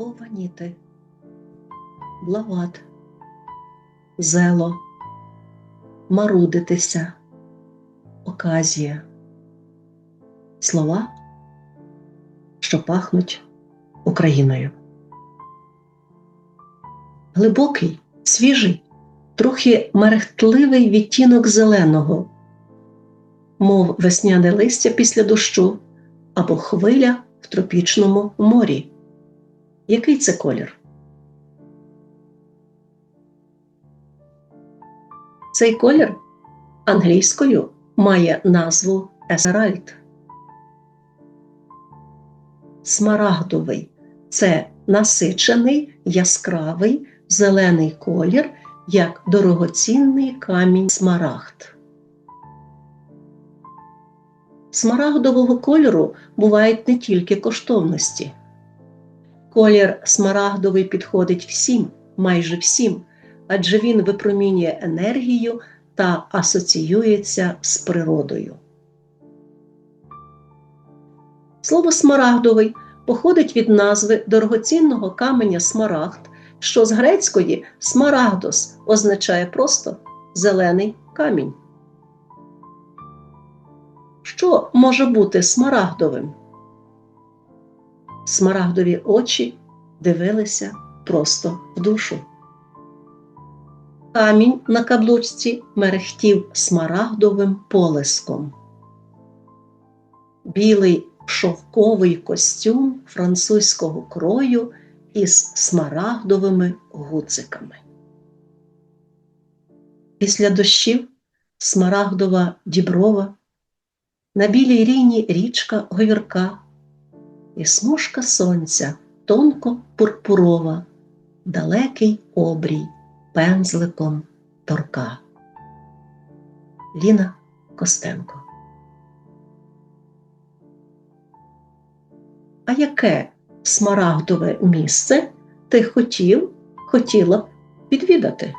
бованіти, блават, зело, марудитися, оказія. Слова, що пахнуть Україною. Глибокий, свіжий, трохи мерехтливий відтінок зеленого, мов весняне листя після дощу або хвиля в тропічному морі. Який це колір? Цей колір англійською має назву есеральд. Смарагдовий це насичений яскравий зелений колір, як дорогоцінний камінь смарагд. Смарагдового кольору бувають не тільки коштовності. Колір смарагдовий підходить всім, майже всім, адже він випромінює енергію та асоціюється з природою. Слово смарагдовий походить від назви дорогоцінного каменя смарагд, що з грецької смарагдос означає просто зелений камінь. Що може бути смарагдовим? Смарагдові очі дивилися просто в душу. Камінь на каблучці мерехтів смарагдовим полиском. Білий шовковий костюм французького крою із смарагдовими гуциками. Після дощів смарагдова діброва, на білій ріні річка говірка і смужка сонця тонко пурпурова, далекий обрій пензликом торка. Ліна Костенко. А яке смарагдове місце ти хотів, хотіла б відвідати?